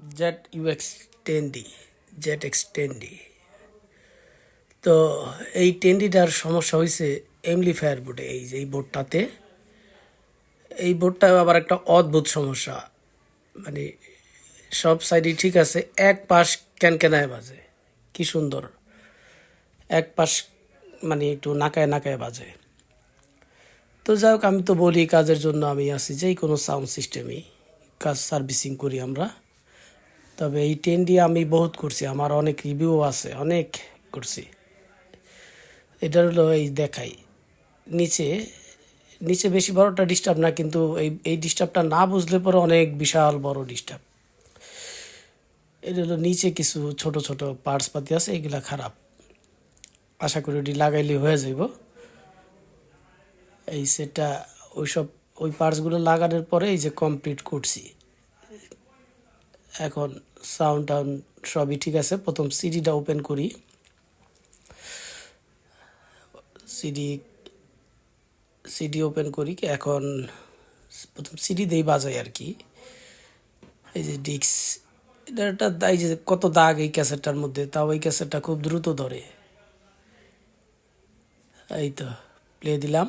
Z UX ten D Z X ten D তো এই ten deter সমস্যা হয়েছে এমলিফায়ার বোর্ডে, এই যে এই বোর্ডটাতে। এই বোর্ডটা আবার একটা অদ্ভুত সমস্যা। মানে সব সাইডই ঠিক আছে, এক পাশ ক্যানকেনায় বাজে, কি সুন্দর। এক পাশ মানে একটু নাকায় নাকায় বাজে। তো যাই হোক, আমি তো বলি কাজের জন্য আমি আছি যেই কোনো সাউন্ড সিস্টেমই কাজ সার্ভিসিং করি আমরা। তবে এই টেন দিয়ে আমি বহুত করছি, আমার অনেক রিভিউ আছে, অনেক করছি। এটা হলো এই দেখাই, নিচে নিচে বেশি বড়টা ডিস্টার্ব না, কিন্তু এই এই ডিস্টার্বটা না বুঝলে পরে অনেক বিশাল বড় ডিস্টার্ব এটা হলো নিচে কিছু ছোট ছোট পার্টস পাতি আছে, এগুলা খারাপ। আশা করি ওটি লাগাইলে হয়ে যাইব। এই সেটা ওইসব, ওই পার্টসগুলো লাগানোর পরে এই যে কমপ্লিট করছি। এখন সাউন্ড টাউন সবই ঠিক আছে। প্রথম সিডিটা ওপেন করি। সিডি সিডি ওপেন করি। কি এখন প্রথম সিডি দিয়েই বাজাই আর কি। এই যে ডিক্স এটা একটা এই যে কত দাগ এই ক্যাসেটটার মধ্যে, তাও এই ক্যাসেটটা খুব দ্রুত ধরে। এই তো প্লে দিলাম।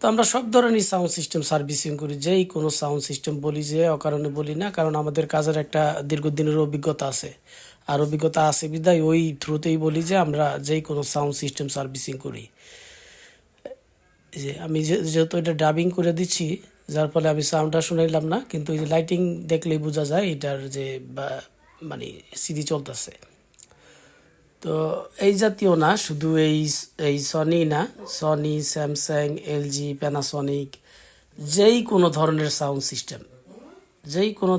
তো আমরা সব ধরনের সাউন্ড সিস্টেম সার্ভিসিং করি, যেই কোনো সাউন্ড সিস্টেম বলি, যে অকারণে বলি না, কারণ আমাদের কাজের একটা দীর্ঘদিনের অভিজ্ঞতা আছে। আর অভিজ্ঞতা আছে বিদায় ওই থ্রুতেই বলি যে আমরা যেই কোনো সাউন্ড সিস্টেম সার্ভিসিং করি। যে আমি যেহেতু এটা ডাবিং করে দিচ্ছি, যার ফলে আমি সাউন্ডটা শুনাইলাম না, কিন্তু এই যে লাইটিং দেখলেই বোঝা যায় এটার যে মানে সিডি চলতেছে। তো এই জাতীয় না, শুধু এই এই সনি না সনি স্যামসাং এলজি প্যানাসনিক যেই কোনো ধরনের সাউন্ড সিস্টেম যেই কোনো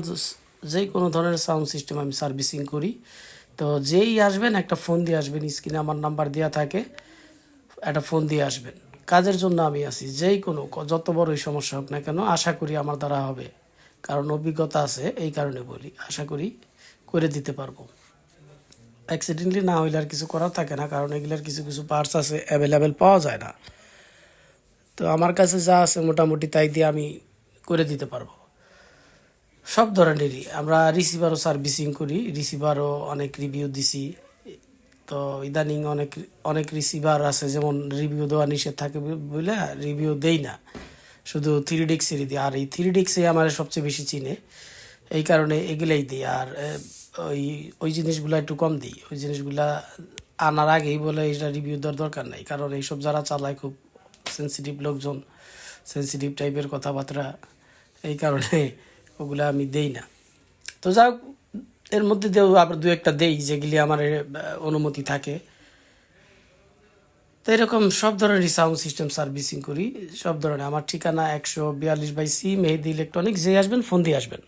যেই কোনো ধরনের সাউন্ড সিস্টেম আমি সার্ভিসিং করি, তো যেই আসবেন, একটা ফোন দিয়ে আসবেন স্ক্রিনে আমার নাম্বার দেওয়া থাকে, একটা ফোন দিয়ে আসবেন। কাজের জন্য আমি আছি, যেই কোনো, যত বড়ই সমস্যা হোক না কেন, আশা করি আমার দ্বারা হবে। কারণ অভিজ্ঞতা আছে, এই কারণে বলি, আশা করি করে দিতে পারব। অ্যাক্সিডেন্টলি না হইলে আর কিছু করার থাকে না, কারণ এগুলার কিছু কিছু পার্টস আছে অ্যাভেলেবেল পাওয়া যায় না। তো আমার কাছে যা আছে মোটামুটি তাই দিয়ে আমি করে দিতে পারব। সব ধরনেরই, আমরা রিসিভারও সার্ভিসিং করি রিসিভারও অনেক রিভিউ দিছি। তো ইদানিং অনেক অনেক রিসিভার আছে, যেমন রিভিউ দেওয়া নিষেধ থাকে বলে- রিভিউ দেই না। শুধু থ্রি ডিক্সেরই দিই, আর এই থ্রি ডিক্সে আমার সবচেয়ে বেশি চিনে। এই কারণে এগুলাই দিই। আর ওই ওই জিনিসগুলো একটু কম দিই। ওই জিনিসগুলা আনার আগেই বলে এটা রিভিউ দেওয়ার দরকার নাই। কারণ এইসব যারা চালায় খুব সেন্সিটিভ লোকজন সেন্সিটিভ টাইপের কথাবার্তা, এই কারণে ওগুলো আমি দেই না। তো যাক, এর মধ্যে দিয়েও আবার দু একটা দেই যেগুলি আমার অনুমতি থাকে। তো এরকম সব ধরনের সাউন্ড সিস্টেম সার্ভিসিং করি। সব ধরনের। আমার ঠিকানা একশো বিয়াল্লিশ বাই সি, মেহেদি ইলেকট্রনিক্স যে আসবেন, ফোন দিয়ে আসবেন।